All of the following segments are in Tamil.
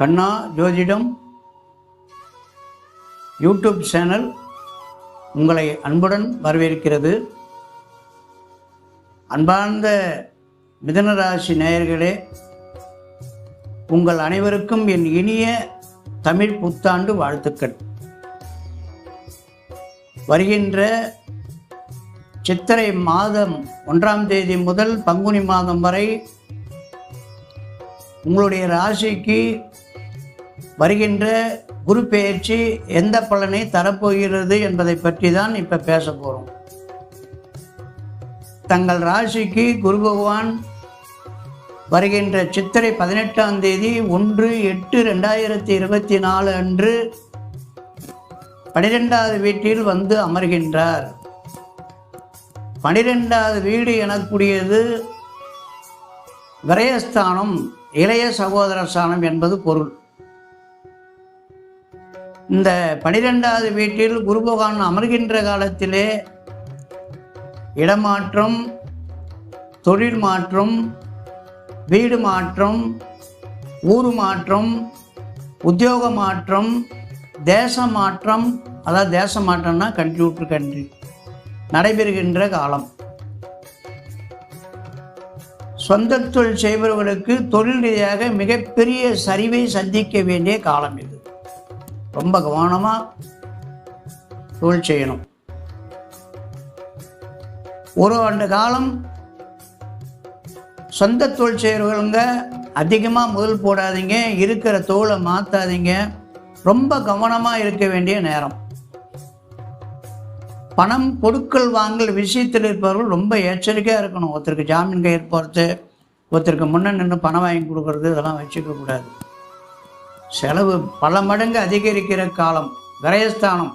கண்ணா ஜோதிடம் யூடியூப் சேனல் உங்களை அன்புடன் வரவேற்கிறது. அன்பார்ந்த மிதனராசி நேயர்களே உங்கள் அனைவருக்கும் என் இனிய தமிழ் புத்தாண்டு வாழ்த்துக்கள். வருகின்ற சித்திரை மாதம் ஒன்றாம் தேதி முதல் பங்குனி மாதம் வரை உங்களுடைய ராசிக்கு வருகின்ற குரு பெயர்ச்சி எந்த பலனை தரப்போகிறது என்பதை பற்றி தான் இப்போ பேச போகிறோம் தங்கள் ராசிக்கு குரு பகவான் வருகின்ற சித்திரை பதினெட்டாம் தேதி ஒன்று எட்டு ரெண்டாயிரத்தி இருபத்தி நாலு அன்று பனிரெண்டாவது வீட்டில் வந்து அமர்கின்றார். பனிரெண்டாவது வீடு எனக்கூடியது விரயஸ்தானம் இளைய சகோதர ஸ்தானம் என்பது பொருள். இந்த பனிரெண்டாவது வீட்டில் குரு பகவான் அமர்கின்ற காலத்திலே இடமாற்றம் தொழில் மாற்றம் வீடு மாற்றம் ஊர் மாற்றம் உத்தியோக மாற்றம் தேச மாற்றம் அதாவது தேச மாற்றம்னா கண்ட்ரி விட்டு கண்ட்ரி நடைபெறுகின்ற காலம். சொந்த தொழில் செய்பவர்களுக்கு தொழில் ரீதியாக மிகப்பெரிய சரிவை சந்திக்க வேண்டிய காலம் இது. ரொம்ப கவனமாக தொழில் செய்யணும். ஒரு ஆண்டு காலம் சொந்த தொழில் செய்கிறவங்க அதிகமாக முதல் போடாதீங்க இருக்கிற தோலை மாற்றாதீங்க ரொம்ப கவனமாக இருக்க வேண்டிய நேரம். பணம் கொடுக்கல் வாங்கல் விஷயத்தில் இருப்பவர்கள் ரொம்ப எச்சரிக்கையாக இருக்கணும். ஒருத்தருக்கு ஜாமீன் கையெழுத்து போகிறது ஒருத்தருக்கு முன்னே நின்று பணம் வாங்கி கொடுக்கறது இதெல்லாம் வச்சுக்கக்கூடாது செலவு பல மடங்கு அதிகரிக்கிற காலம் விரயஸ்தானம்.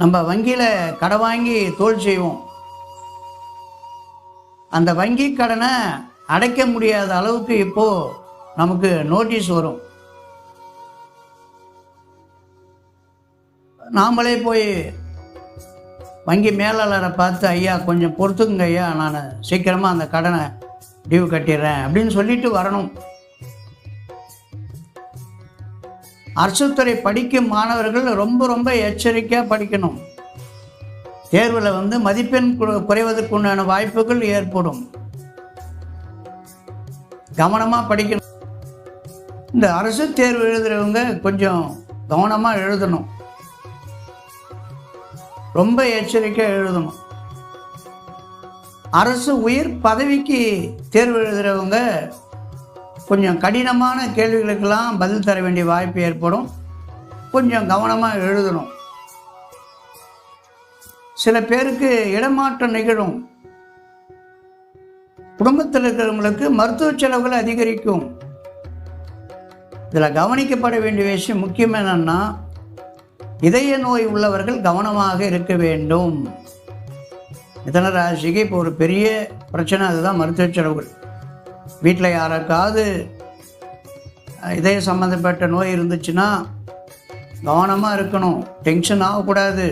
நம்ம வங்கியில் கடை வாங்கி தோல் செய்வோம். அந்த வங்கி கடனை அடைக்க முடியாத அளவுக்கு இப்போ நமக்கு நோட்டீஸ் வரும். நாமளே போய் வங்கி மேலாளரை பார்த்து ஐயா கொஞ்சம் பொறுத்துக்குங்க ஐயா நான் சீக்கிரமாக அந்த கடனை டியூ கட்டிடுறேன் அப்படின்னு சொல்லிட்டு வரணும். அரசுத்துறை படிக்கும் மாணவர்கள் ரொம்ப ரொம்ப எச்சரிக்கையாக படிக்கணும். தேர்வில் வந்து மதிப்பெண் குறைவதற்குண்டான வாய்ப்புகள் ஏற்படும். கவனமாக படிக்கணும். இந்த அரசு தேர்வு எழுதுறவங்க கொஞ்சம் கவனமாக எழுதணும். ரொம்ப எச்சரிக்கையாக எழுதணும். அரசு உயர் பதவிக்கு தேர்வு எழுதுகிறவங்க கொஞ்சம் கடினமான கேள்விகளுக்கெல்லாம் பதில் தர வேண்டிய வாய்ப்பு ஏற்படும். கொஞ்சம் கவனமாக எழுதணும். சில பேருக்கு இடமாற்றம் நிகழும். குடும்பத்தில் இருக்கிறவங்களுக்கு மருத்துவ செலவுகள் அதிகரிக்கும். இதில் கவனிக்கப்பட வேண்டிய விஷயம் முக்கியம் என்னன்னா இதய நோய் உள்ளவர்கள் கவனமாக இருக்க வேண்டும். மிதன ராசிக்கு இப்போ ஒரு பெரிய பிரச்சனை அதுதான் மருத்துவ செலவுகள். வீட்டில் யாருக்காவது இதய சம்மந்தப்பட்ட நோய் இருந்துச்சுன்னா கவனமாக இருக்கணும். டென்ஷன் ஆகக்கூடாது.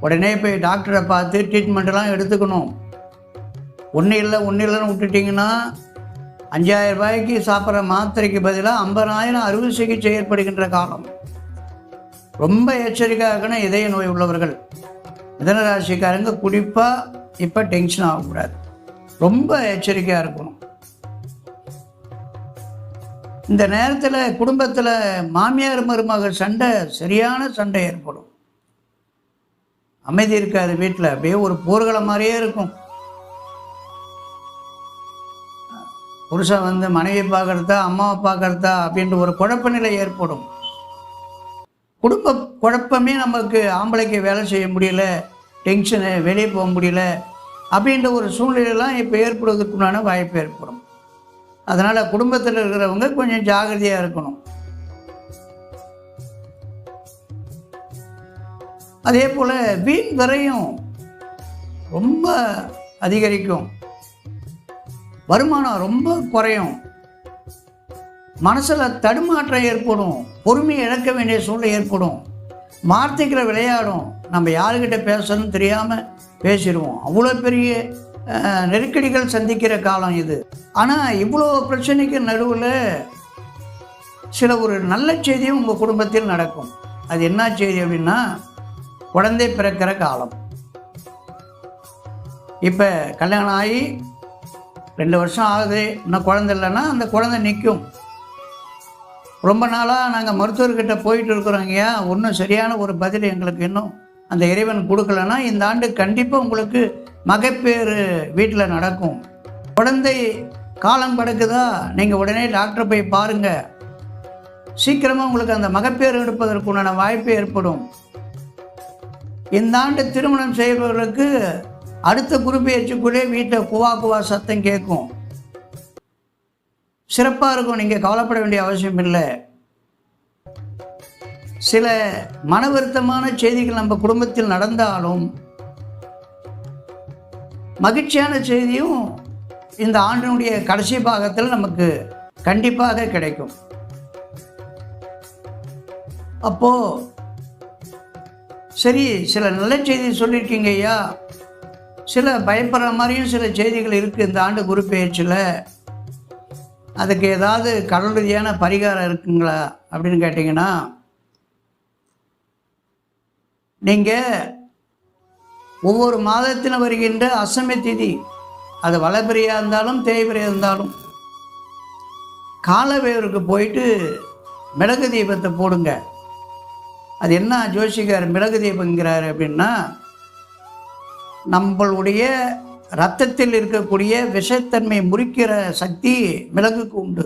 உடனே போய் டாக்டரை பார்த்து ட்ரீட்மெண்ட்டெல்லாம் எடுத்துக்கணும். ஒன்றும் இல்லை ஒன்றும் இல்லைன்னு விட்டுட்டிங்கன்னா அஞ்சாயிரம் ரூபாய்க்கு சாப்பிட்ற மாத்திரைக்கு பதிலாக ஐம்பதாயிரம் அறுவை சிகிச்சை ஏற்படுகின்ற காலம். ரொம்ப எச்சரிக்கையாக இருக்கணும் இதய நோய் உள்ளவர்கள். மிதனராசிக்காரங்க குறிப்பாக இப்போ டென்ஷன் ஆகக்கூடாது. ரொம்ப எச்சரிக்கையாக இருக்கணும். இந்த நேரத்தில் குடும்பத்தில் மாமியார் மருமகள் சண்டை சரியான சண்டை ஏற்படும். அமைதி இருக்காது வீட்டில் அப்படியே ஒரு போர்களை மாதிரியே இருக்கும். புருஷன் வந்து மனைவி பார்க்கறதா அம்மாவை பார்க்கறதா அப்படின்ற ஒரு குழப்ப நிலை ஏற்படும். குடும்ப குழப்பமே நமக்கு ஆம்பளைக்கு வேலை செய்ய முடியல டென்ஷனு வெளியே போக முடியல அப்படின்ற ஒரு சூழ்நிலையெல்லாம் இப்போ ஏற்படுவதற்குண்டான வாய்ப்பு ஏற்படும். அதனால் குடும்பத்தில் இருக்கிறவங்க கொஞ்சம் ஜாகிரதையாக இருக்கணும். அதே போல் வீண் விரையும் ரொம்ப அதிகரிக்கும். வருமானம் ரொம்ப குறையும். மனசில் தடுமாற்றம் ஏற்படும். பொறுமையை இழக்க வேண்டிய சூழ்நிலை ஏற்படும். வார்த்தைகளை விளையாடும். நம்ம யாருக்கிட்ட பேசணும்னு தெரியாமல் பேசிடுவோம். அவ்வளோ பெரிய நெருக்கடிகள் சந்திக்கிற காலம் இது. ஆனால் இவ்வளோ பிரச்சனைக்கு நடுவில் சில ஒரு நல்ல செய்தியும் உங்கள் குடும்பத்தில் நடக்கும். அது என்ன செய்தி அப்படின்னா குழந்தை பிறக்கிற காலம். இப்போ கல்யாணம் ஆகி ரெண்டு வருஷம் ஆகுது. இன்னும் குழந்தை இல்லைன்னா அந்த குழந்தை நிற்கும் ரொம்ப நாளாக நாங்கள் மருத்துவர்கிட்ட போயிட்டு இருக்கிறோங்கய்யா ஒன்றும் சரியான ஒரு பதில் எங்களுக்கு இன்னும் அந்த இறைவன் கொடுக்கலன்னா இந்த ஆண்டு கண்டிப்பாக உங்களுக்கு மகப்பேறு வீட்டில் நடக்கும். குழந்தை காலம் படுக்குதா? நீங்கள் உடனே டாக்டர் போய் பாருங்கள் சீக்கிரமாக உங்களுக்கு அந்த மகப்பேறு எடுப்பதற்குண்டான வாய்ப்பு ஏற்படும். இந்த ஆண்டு திருமணம் செய்பவர்களுக்கு அடுத்த குருப்பெயர்ச்சிக்குள்ளே வீட்டில் குவா குவா சத்தம் கேட்கும். சிறப்பாக இருக்கும் நீங்கள் கவலைப்பட வேண்டிய அவசியம் இல்லை. சில மன வருத்தமான செய்திகள் நம்ம குடும்பத்தில் நடந்தாலும் மகிழ்ச்சியான செய்தியும் இந்த ஆண்டினுடைய கடைசி பாகத்தில் நமக்கு கண்டிப்பாக கிடைக்கும். அப்போ சரி சில நல்ல செய்தி சொல்லியிருக்கீங்க ஐயா. சில பயப்படுற மாதிரியும் சில செய்திகள் இருக்குது இந்த ஆண்டு குரு பெயர்ச்சியில். அதுக்கு ஏதாவது கடல் ரீதியான பரிகாரம் இருக்குங்களா அப்படின்னு கேட்டிங்கன்னா நீங்கள் ஒவ்வொரு மாதத்திலும் வருகின்ற அசமி திதி அது வளப்பிரியாக இருந்தாலும் தேய்பிரியாக இருந்தாலும் காலவேவருக்கு போயிட்டு மிளகு தீபத்தை போடுங்க. அது என்ன ஜோஷிகார் மிளகு தீபங்கிறார் அப்படின்னா நம்மளுடைய ரத்தத்தில் இருக்கக்கூடிய விஷத்தன்மை முறிக்கிற சக்தி மிளகுக்கு உண்டு.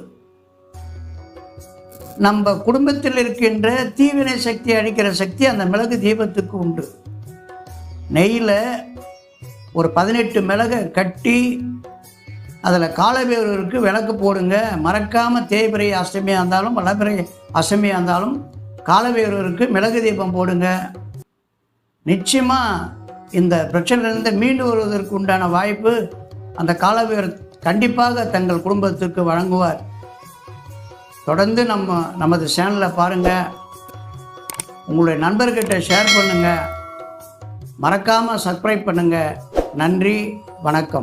நம்ம குடும்பத்தில் இருக்கின்ற தீவினை சக்தி அழிக்கிற சக்தி அந்த மிளகு தீபத்துக்கு உண்டு. நெய்யில் ஒரு பதினெட்டு மிளகை கட்டி அதில் காலபேரருக்கு விளக்கு போடுங்க. மறக்காமல் தேய்பிரை அஷ்டமியாக இருந்தாலும் வளபிறை அஷ்டமியாக இருந்தாலும் காலபேரருக்கு மிளகு தீபம் போடுங்க. நிச்சயமாக இந்த பிரச்சனையிலிருந்து மீண்டு வருவதற்கு உண்டான வாய்ப்பு அந்த காலவேர் கண்டிப்பாக தங்கள் குடும்பத்திற்கு வழங்குவார். தொடர்ந்து நம்ம நமது சேனலை பாருங்கள் உங்களுடைய நண்பர்கிட்ட ஷேர் பண்ணுங்கள் மறக்காமல் சப்ஸ்கிரைப் பண்ணுங்கள் நன்றி வணக்கம்.